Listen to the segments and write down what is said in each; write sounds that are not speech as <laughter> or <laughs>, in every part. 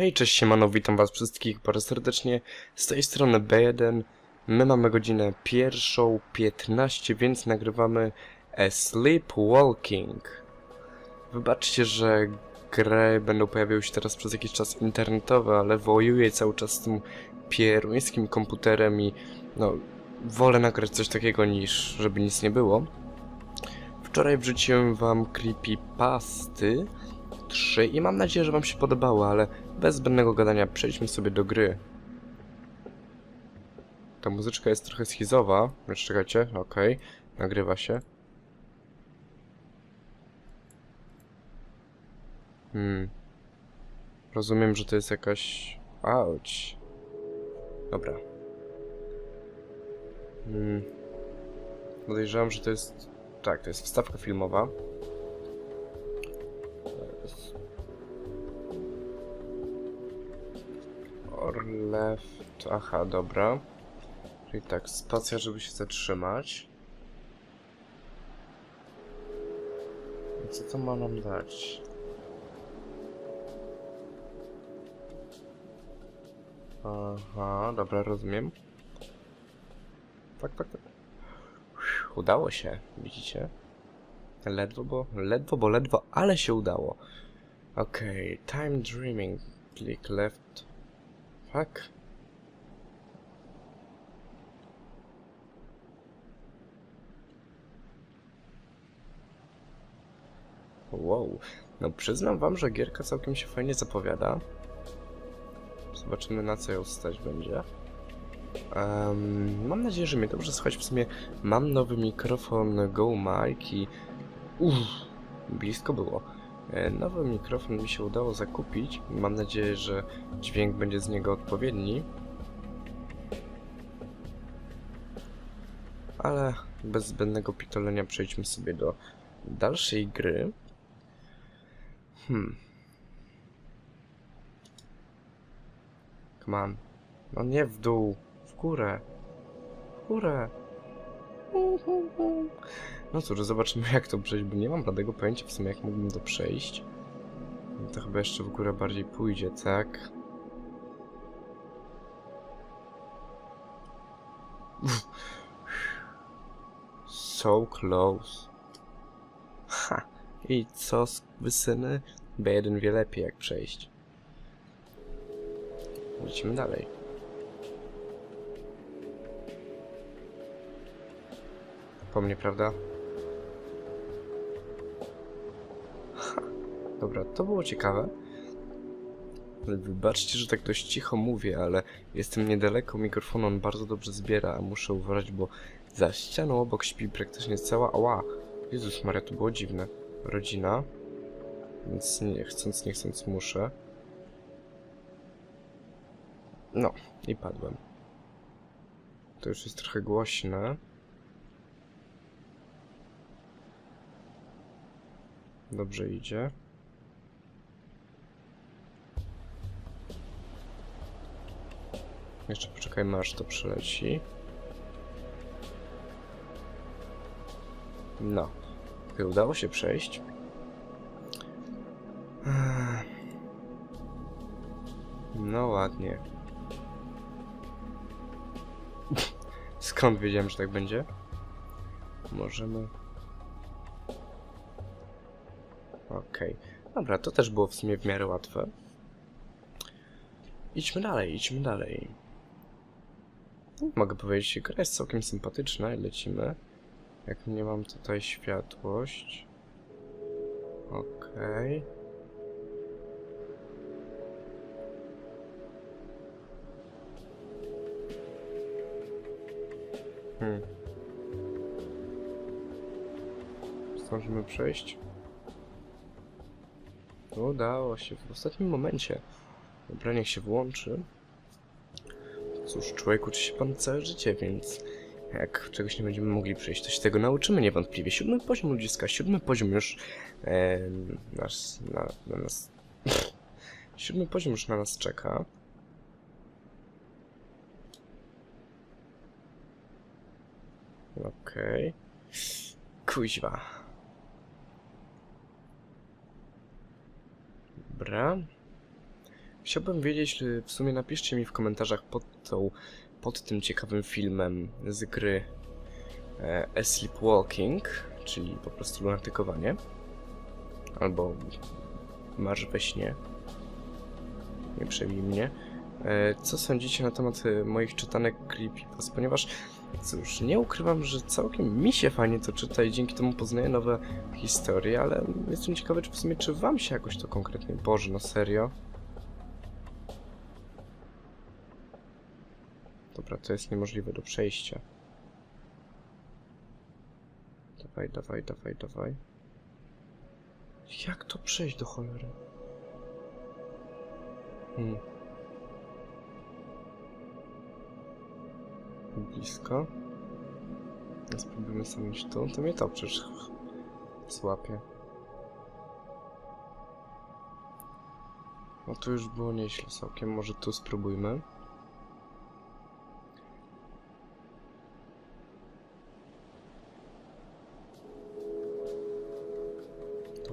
Hej, cześć siemano, witam was wszystkich bardzo serdecznie. Z tej strony B1. My mamy godzinę pierwszą 15, więc nagrywamy A Sleepwalking. Wybaczcie, że gry będą pojawiały się teraz przez jakiś czas internetowe, ale wojuję cały czas z tym pieruńskim komputerem i no, wolę nagrać coś takiego niż żeby nic nie było. Wczoraj wrzuciłem wam creepypasty 3 i mam nadzieję, że wam się podobało, ale bez zbędnego gadania przejdźmy sobie do gry. Ta muzyczka jest trochę schizowa. Lecz czekajcie, okej, nagrywa się. Hmm. Rozumiem, że to jest jakaś... Auć. Dobra. Hmm. Podejrzewam, że to jest... Tak, to jest wstawka filmowa. Or left. Aha, dobra. Czyli tak, spacja, żeby się zatrzymać. Co to ma nam dać? Aha, dobra, rozumiem. Tak, tak, tak. Udało się, widzicie? Ledwo, bo, ledwo, bo ledwo, ale się udało. Okej, time dreaming. Click left. Fuck. Wow. No przyznam wam, że gierka całkiem się fajnie zapowiada. Zobaczymy na co ją stać będzie. Em, mam nadzieję, że mnie dobrze słychać. W sumie mam nowy mikrofon Go Mic i... Uff, blisko było. E, Nowy mikrofon mi się udało zakupić. Mam nadzieję, że dźwięk będzie z niego odpowiedni. Ale bez zbędnego pitolenia przejdźmy sobie do dalszej gry. Hmm. Come on. No nie w dół, w górę. W górę. No cóż, zobaczymy jak to przejść, bo nie mam żadnego pojęcia w sumie jak mógłbym to przejść. No to chyba jeszcze w górę bardziej pójdzie, tak? So close. Ha! I co, wysyny? B1 wie lepiej jak przejść. Lecimy dalej. Po mnie, prawda? Dobra, to było ciekawe. Wybaczcie, że tak dość cicho mówię, ale jestem niedaleko mikrofonu, on bardzo dobrze zbiera, a muszę uważać, bo za ścianą obok śpi praktycznie cała... Ała! Jezus Maria, to było dziwne. Rodzina. Więc nie chcąc, nie chcąc muszę. No, i padłem. To już jest trochę głośne. Dobrze idzie. Jeszcze poczekajmy aż to przyleci. No. Okej, udało się przejść. No ładnie. <laughs> Skąd wiedziałem, że tak będzie? Możemy... Okej. Dobra, to też było w sumie w miarę łatwe. Idźmy dalej, idźmy dalej. Mogę powiedzieć, gra jest całkiem sympatyczna i lecimy. Jak nie mam tutaj światłość. Okej. Hmm. Zdążymy przejść? Udało się w ostatnim momencie. Dobra, się włączy. Cóż, człowiek uczy się pan całe życie, więc jak czegoś nie będziemy mogli przejść, to się tego nauczymy niewątpliwie. Siódmy poziom ludziska, siódmy poziom już e, nas, na, na nas... <laughs> siódmy poziom już na nas czeka. Okej. Kuźwa. Dobra. Chciałbym wiedzieć, w sumie napiszcie mi w komentarzach pod, tą, pod tym ciekawym filmem z gry e, A Sleepwalking, czyli po prostu lunatykowanie, albo marsz we śnie, nie przebij mnie. E, Co sądzicie na temat e, moich czytanek creepypast? Ponieważ, cóż, nie ukrywam, że całkiem mi się fajnie to czyta i dzięki temu poznaję nowe historie, ale jestem ciekawy, czy w sumie, czy wam się jakoś to konkretnie... Boże, no serio? Dobra, to jest niemożliwe do przejścia. Dawaj, dawaj, dawaj, dawaj. Jak to przejść do cholery? Hmm. Blisko. Spróbujmy stanąć tu. To mnie to przecież złapie. No tu już było nieźle całkiem. Może tu spróbujmy.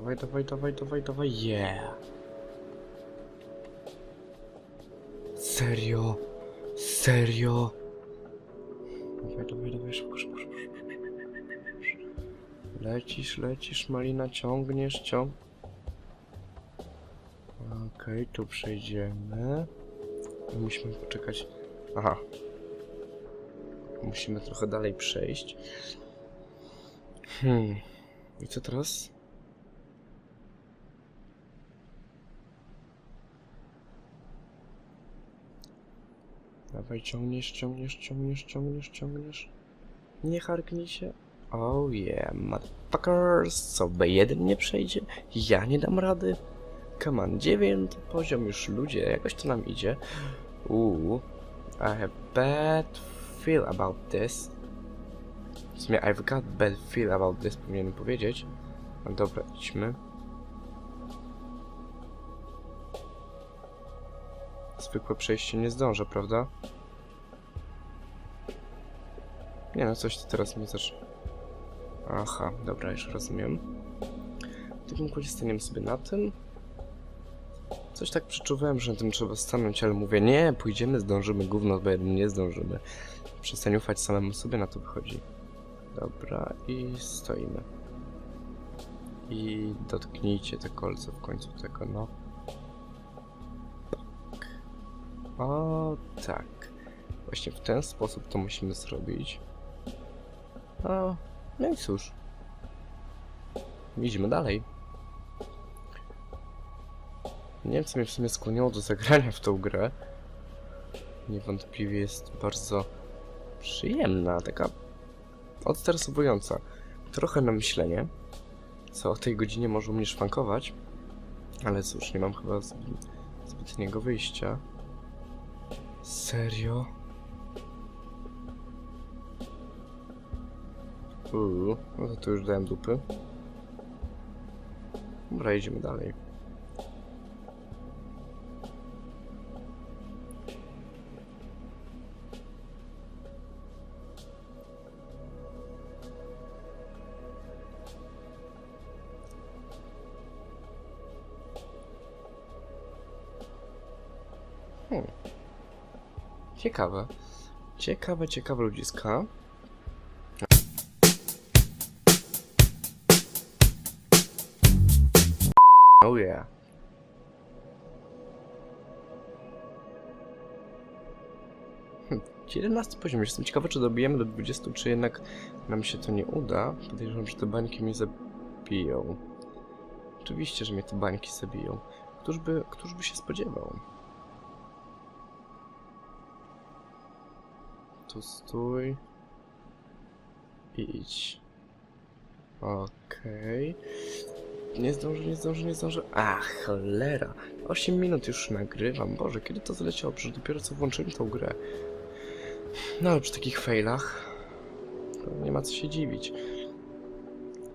Dawaj, dawaj, dawaj, dawaj, dawaj, yeah! Serio? Serio? Dawaj, dawaj, dawaj, szybko, szybko, szybko. Lecisz, lecisz, malina, ciągniesz, ciąg... Okej, tu przejdziemy. Musimy poczekać... Aha. Musimy trochę dalej przejść. Hmm. I co teraz? Dawaj, ciągniesz, ciągniesz, ciągniesz, ciągniesz, ciągniesz. Nie harknij się. Oh yeah, motherfuckers. Co, B1 nie przejdzie? Ja nie dam rady? Come on, 9 poziom już ludzie, jakoś to nam idzie. Uuu, I have bad feel about this. W sumie I've got bad feel about this, powinienem powiedzieć. No dobra, idźmy. Zwykłe przejście nie zdążę, prawda? Nie no, coś to teraz mnie zacznie. Aha, dobra, już rozumiem. W takim układzie staniemy sobie na tym. Coś tak przeczuwałem, że na tym trzeba stanąć, ale mówię, nie, pójdziemy, zdążymy, gówno, bo jeden nie zdążymy. Przestań ufać samemu sobie, na to wychodzi. Dobra, i stoimy. I dotknijcie te kolce w końcu tego, no. O, tak. Właśnie w ten sposób to musimy zrobić. O, no i cóż. Idziemy dalej. Nie wiem, co mnie w sumie skłoniło do zagrania w tą grę. Niewątpliwie jest bardzo przyjemna, taka odstresowująca. Trochę na myślenie, co o tej godzinie może mnie szwankować, ale cóż, nie mam chyba zbyt, zbytniego wyjścia. Serio? Uuu, no to tu już dałem dupy. Dobra, idziemy dalej. Ciekawe. Ciekawe, ciekawe ludziska. Oh yeah. Hm, 11 poziom. Jestem ciekawy, czy dobijemy do 20, czy jednak nam się to nie uda. Podejrzewam, że te bańki mnie zabiją. Oczywiście, że mnie te bańki zabiją. Któż by, któż by się spodziewał? Tu stój. I idź. Okej. Nie zdążę, nie zdążę, nie zdążę. Ach, cholera. 8 minut już nagrywam. Boże, kiedy to zleciało? Przecież dopiero co włączyłem tą grę. No ale przy takich failach nie ma co się dziwić.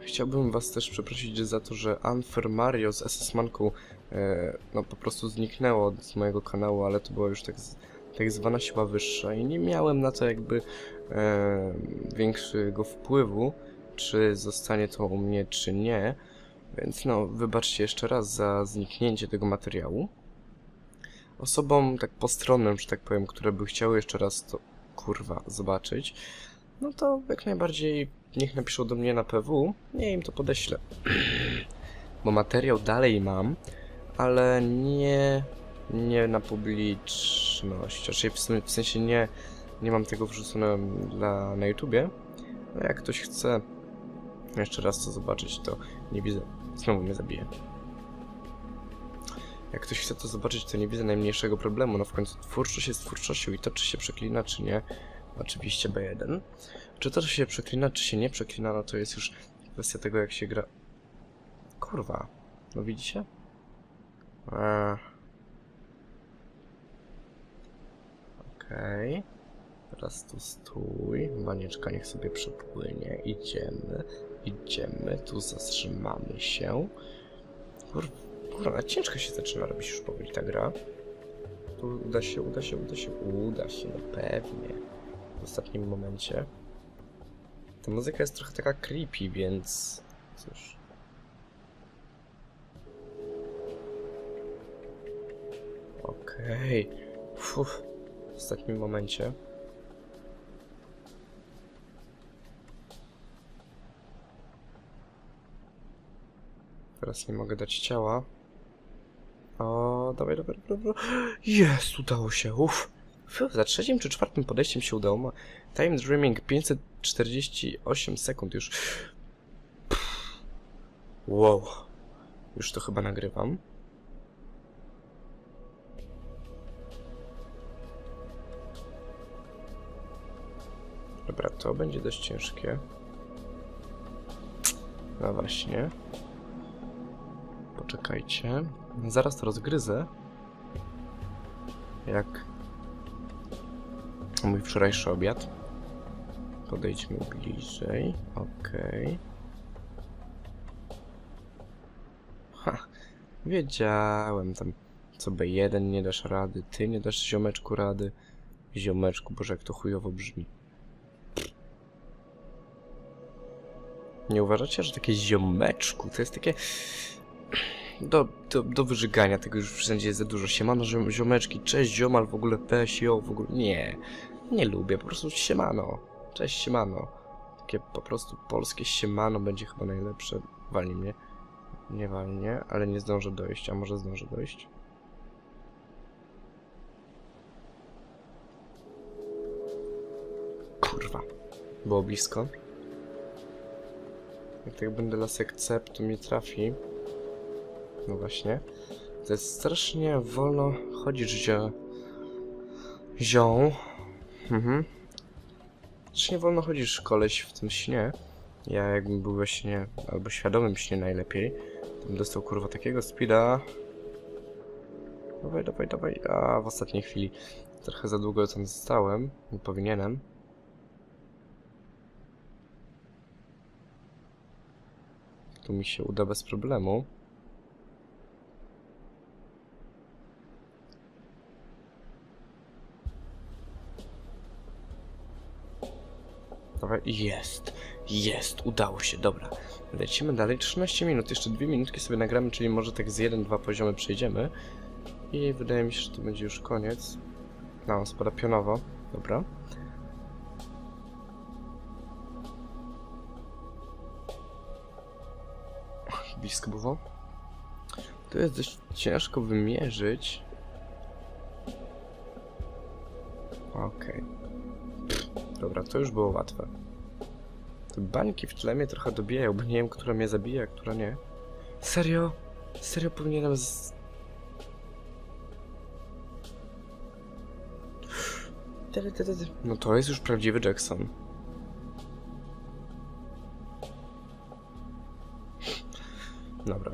Chciałbym was też przeprosić za to, że Unfair Mario z SS Manką e, no po prostu zniknęło z mojego kanału, ale to była już tak, z, tak zwana siła wyższa i nie miałem na to jakby e, większego wpływu, czy zostanie to u mnie, czy nie. Więc no, wybaczcie jeszcze raz za zniknięcie tego materiału. osobom tak postronnym, że tak powiem, które by chciały jeszcze raz to kurwa zobaczyć, no to jak najbardziej niech napiszą do mnie na PW, ja im to podeślę. <clears throat> Bo materiał dalej mam, ale nie, nie na publiczność. Raczej w, sum- w sensie nie, nie mam tego wrzucone dla, na YouTubie. Ale jak ktoś chce jeszcze raz to zobaczyć, to nie widzę. Znowu mnie zabije. Jak ktoś chce to zobaczyć, to nie widzę najmniejszego problemu. No w końcu twórczość jest twórczością i to, czy się przeklina, czy nie, oczywiście B1. Czy to, czy się przeklina, czy się nie przeklina, no to jest już kwestia tego, jak się gra. Kurwa. No widzicie? Eee. Okej. Teraz tu stój. Banieczka niech sobie przepłynie. Idziemy. Idziemy. Tu zatrzymamy się. Kur... Kurwa, ciężko się zaczyna robić już powoli ta gra. Tu uda się, uda się, uda się, uda się, no pewnie. W ostatnim momencie. Ta muzyka jest trochę taka creepy, więc... Cóż... Okej. Okay. W ostatnim momencie. Teraz nie mogę dać ciała. O, dawaj, dawaj, dawaj. dawaj. Jest, udało się, uff. Fiu, za trzecim czy czwartym podejściem się udało. Time dreaming 548 sekund już. Pff. Wow. Już to chyba nagrywam. Dobra, to będzie dość ciężkie. No właśnie. Poczekajcie. Zaraz to rozgryzę. Jak mój wczorajszy obiad. Podejdźmy bliżej. Okej. Ha, wiedziałem tam, co B1 nie dasz rady, ty nie dasz ziomeczku rady. Ziomeczku, boże jak to chujowo brzmi. Nie uważacie, że takie ziomeczku to jest takie do, do, do wyżygania tego już wszędzie jest za dużo. Siemano ziom, ziomeczki, cześć ziomal, w ogóle PSIO, w ogóle nie. Nie lubię, po prostu siemano. Cześć siemano. Takie po prostu polskie siemano będzie chyba najlepsze. Walnie mnie. Nie walnie, ale nie zdążę dojść, a może zdążę dojść? Kurwa. Było blisko. Jak tak będę lasek cep, to mi trafi. No właśnie. To jest strasznie wolno chodzić, zio... Zią. Mhm. Strasznie wolno chodzisz, koleś, w tym śnie. Ja jakbym był we śnie, albo świadomym śnie najlepiej, to bym dostał kurwa takiego speeda. Dawaj, dawaj, dawaj. A w ostatniej chwili trochę za długo tam zostałem. Nie powinienem. Tu mi się uda bez problemu. Jest, jest, udało się, dobra. Lecimy dalej, 13 minut, jeszcze dwie minutki sobie nagramy, czyli może tak z 1-2 poziomy przejdziemy. I wydaje mi się, że to będzie już koniec. No, spada pionowo, dobra. Blisko było. To jest dość ciężko wymierzyć. Okej. Dobra, to już było łatwe. Te bańki w tle mnie trochę dobijają, bo nie wiem, która mnie zabije, a która nie. Serio? Serio powinienem z... No to jest już prawdziwy Jackson. Dobra.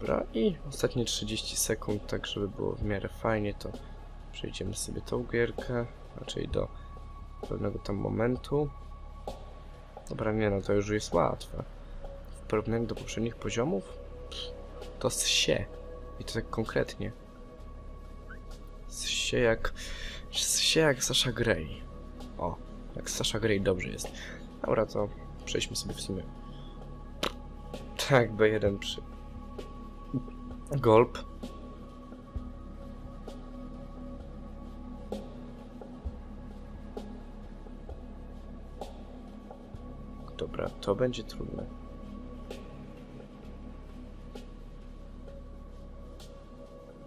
Dobra, i ostatnie 30 sekund, tak żeby było w miarę fajnie, to przejdziemy sobie tą gierkę, raczej do pewnego tam momentu. Dobra, nie no, to już jest łatwe. W porównaniu do poprzednich poziomów, to z się. I to tak konkretnie. Z się jak... Z się jak Sasha Grey. O, jak Sasha Grey dobrze jest. Dobra, to przejdźmy sobie w sumie. Tak, B1 przy... Golp. Dobra, to będzie trudne.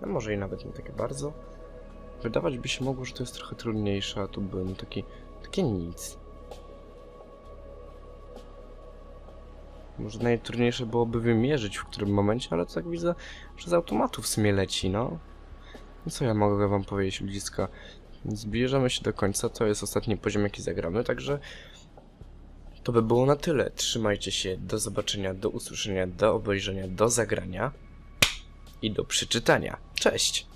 No może i nawet nie takie bardzo. Wydawać by się mogło, że to jest trochę trudniejsze, a tu byłem taki... takie nic. Może najtrudniejsze byłoby wymierzyć w którym momencie, ale to tak widzę, że z automatu w sumie leci, no. No co ja mogę wam powiedzieć, ludziska? Zbliżamy się do końca, to jest ostatni poziom, jaki zagramy, także to by było na tyle. Trzymajcie się, do zobaczenia, do usłyszenia, do obejrzenia, do zagrania i do przeczytania. Cześć!